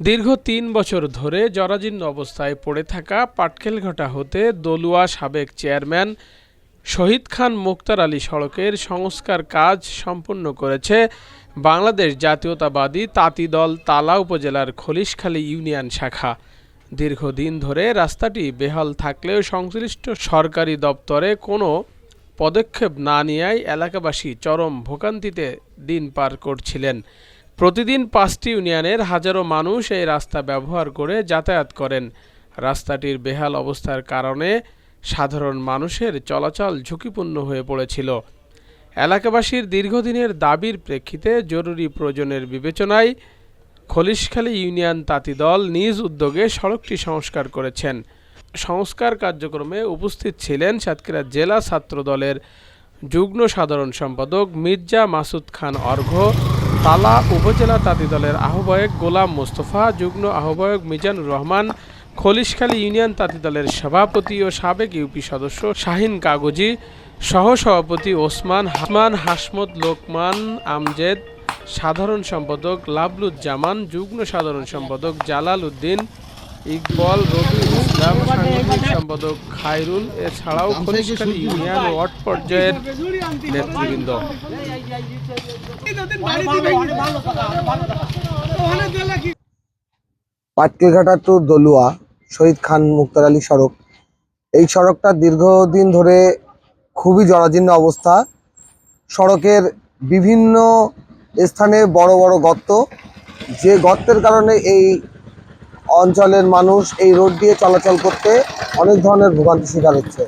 দীর্ঘ তিন বছর ধরে জরাজীর্ণ অবস্থায় পড়ে থাকা পাটকেলঘাটা হতে দলুয়া সাবেক চেয়ারম্যান শহীদ খান মুক্তার আলী সড়কের সংস্কার কাজ সম্পন্ন করেছে বাংলাদেশ জাতীয়তাবাদী তাঁতি দল তালা উপজেলার খলিশখালী ইউনিয়ন শাখা। দীর্ঘদিন ধরে রাস্তাটি বেহাল থাকলেও সংশ্লিষ্ট সরকারি দপ্তরে কোনো পদক্ষেপ না নেওয়ায় এলাকাবাসী চরম ভোগান্তিতে দিন পার করছিলেন। প্রতিদিন পাঁচটি ইউনিয়নের হাজারো মানুষ এই রাস্তা ব্যবহার করে যাতায়াত করেন। রাস্তাটির বেহাল অবস্থার কারণে সাধারণ মানুষের চলাচল ঝুঁকিপূর্ণ হয়ে পড়েছিল। এলাকাবাসীর দীর্ঘদিনের দাবির প্রেক্ষিতে জরুরি প্রয়োজনের বিবেচনায় খলিশখালী ইউনিয়ন তাঁতি দল নিজ উদ্যোগে সড়কটি সংস্কার করেছেন। সংস্কার কার্যক্রমে উপস্থিত ছিলেন সাতক্ষীরা জেলা ছাত্র দলের যুগ্ম সাধারণ সম্পাদক মির্জা মাসুদ খান অর্ঘ তালা উপজেলা তাঁতি দলের আহ্বায়ক গোলাম মোস্তফা, যুগ্ম আহ্বায়ক মিজানুর রহমান, খলিশখালী ইউনিয়ন তাঁতি দলের সভাপতি ও সাবেক ইউপি সদস্য শাহিন কাগজি, সহসভাপতি ওসমান হাসমান হাসমত লোকমান আমজেদ, সাধারণ সম্পাদক লাবলুজ্জামান, যুগ্ম সাধারণ সম্পাদক জালাল উদ্দিন ইকবল রবি ইসলাম সাংগঠনিক সম্পাদক খায়রুল এছাড়াও খলিশখালী ইউনিয়ন ওয়ার্ড পর্যায়ের নেতৃবৃন্দ। পাটকেলঘাটা টু দলুয়া শহীদ খান মুক্তার আলী সড়ক। এই সড়কটা দীর্ঘদিন ধরে খুবই জরাজীর্ণ অবস্থা। সড়কের বিভিন্ন স্থানে বড় বড় গর্ত। যে গর্তের কারণে এই অঞ্চলের মানুষ এই রোড দিয়ে চলাচল করতে অনেক ধরনের ভোগান্তি শিকার হচ্ছে।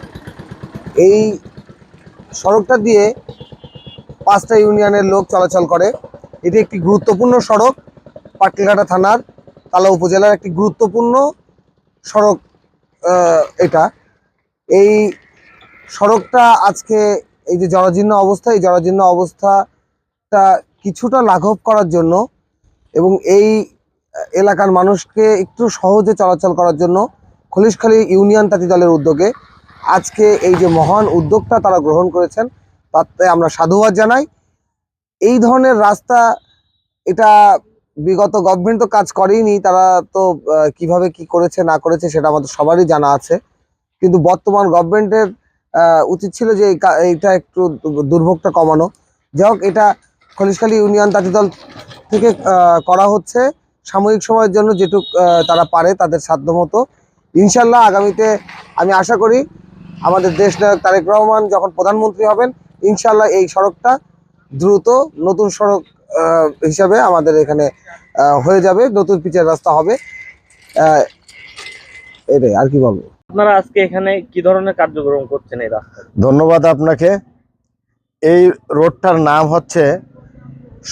এই সড়কটা দিয়ে পাঁচটা ইউনিয়নের লোক চলাচল করে। এটি একটি গুরুত্বপূর্ণ সড়ক। পাটকেলঘাটা থানার তালা উপজেলার একটি গুরুত্বপূর্ণ সড়ক এটা। এই সড়কটা আজকে এই যে জরাজীর্ণ অবস্থা, এই জরাজীর্ণ অবস্থাটা কিছুটা লাঘব করার জন্য এবং এই এলাকার মানুষকে একটু সহজে চলাচল করার জন্য খলিশখালী ইউনিয়ন তাঁতি দলের উদ্যোগে আজকে এই যে মহান উদ্যোগটা তারা গ্রহণ করেছেন, তাতে আমরা সাধুবাদ জানাই। এই ধরনের রাস্তা, এটা বিগত গভর্নমেন্ট তো কাজ করেইনি, তারা তো কীভাবে কি করেছে, না করেছে সেটা আমাদের সবারই জানা আছে। কিন্তু বর্তমান গভর্নমেন্টের উচিত ছিল যে এইটা একটু দুর্ভোগটা কমানো। যাই হোক, এটা খলিশখালী ইউনিয়ন তাঁতি দল থেকে করা হচ্ছে। সাময়িক সময়ের জন্য যেটুক তারা পারে তাদের সাধ্যমতো। ইনশাল্লাহ আগামীতে আমি আশা করি আমাদের দেশ নায়ক তারেক রহমান যখন প্রধানমন্ত্রী হবেন ইনশাল্লাহ এই সড়কটা দ্রুত নতুন সড়ক হিসাবে আমাদের এখানে হয়ে যাবে নতুন পিচের রাস্তা হবে। এটাই আর কি বলব? আপনারা আজকে এখানে কি ধরনের কার্যক্রম করছেন এই রাস্তায়? ধন্যবাদ আপনাকে। এই রোডটার নাম হচ্ছে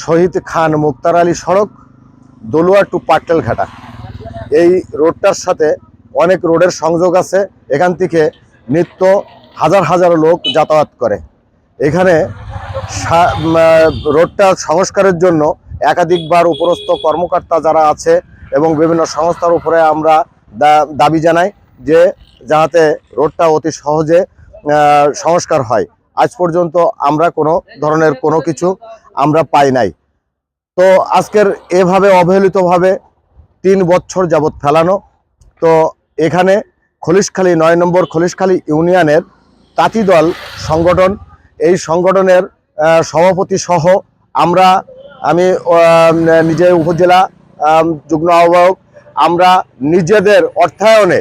শহীদ খান মুক্তার আলী সড়ক। দলুয়া টু পাটকেলঘাটা। এই রোডটার সাথে অনেক রোডের সংযোগ আছে। এখান থেকে নিত্য হাজার হাজার লোক যাতায়াত করে। এখানে রোডটা সংস্কারের জন্য একাধিকবার উপরস্থ কর্মকর্তা যারা আছে এবং বিভিন্ন সংস্থার উপরে আমরা দাবি জানাই যে যাতে রোডটা অতি সহজে সংস্কার হয়। আজ পর্যন্ত আমরা কোনো ধরনের কোনো কিছু আমরা পাই নাই। তো আজকের এভাবে অবহেলিতভাবে তিন বছর যাবৎ ফেলানো। তো এখানে খলিশখালী নয় নম্বর খলিশখালী ইউনিয়নের তাঁতি দল সংগঠন, এই সংগঠনের সভাপতি সহ আমরা, আমি নিজে উপজেলা যুগ্ম আহ্বায়ক, আমরা নিজেদের অর্থায়নে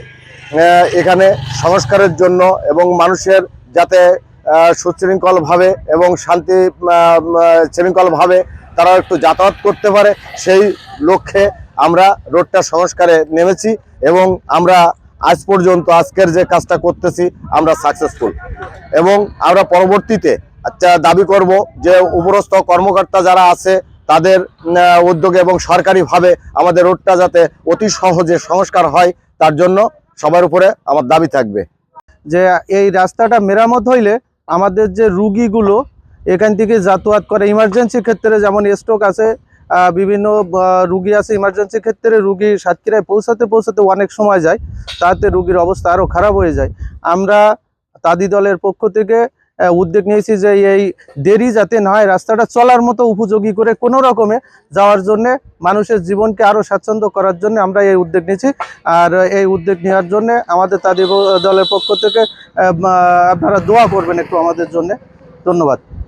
এখানে সংস্কারের জন্য এবং মানুষের যাতে সুশৃঙ্খলভাবে এবং শান্তি শৃঙ্খলভাবে তারা একটু যাতায়াত করতে পারে, সেই লক্ষ্যে আমরা রোডটা সংস্কারে নেমেছি এবং আমরা আজ পর্যন্ত আজকের যে কাজটা করতেছি, আমরা সাকসেসফুল এবং আমরা পরবর্তীতে আচ্ছা দাবি করব যে উপরস্থ কর্মকর্তা যারা আছে, তাদের উদ্যোগে এবং সরকারিভাবে আমাদের রোডটা যাতে অতি সহজে সংস্কার হয়, তার জন্য সবার উপরে আমার দাবি থাকবে। যে এই রাস্তাটা মেরামত হইলে আমাদের যে রুগীগুলো এখান থেকে যাতায়াত করে ইমার্জেন্সি ক্ষেত্রে যেমন স্ট্রোক আছে বিভিন্ন রুগী আছে ইমার্জেন্সি ক্ষেত্রে রুগী সাতক্ষীরায় পৌঁছাতে পৌঁছাতে অনেক সময় যায়, তাতে রুগীর অবস্থা আরও খারাপ হয়ে যায়। আমরা তাদি দলের পক্ষ থেকে উদ্যোগ নিয়েছি যে এই দেরি যাতে না হয়, রাস্তাটা চলার মতো উপযোগী করে কোনো রকমে যাওয়ার জন্য, মানুষের জীবনকে আরও স্বাচ্ছন্দ্য করার জন্য আমরা এই উদ্যোগ নিয়েছি। আর এই উদ্যোগ নেওয়ার জন্য আমাদের তাদের দলের পক্ষ থেকে আপনারা দোয়া করবেন একটু আমাদের জন্য। ধন্যবাদ।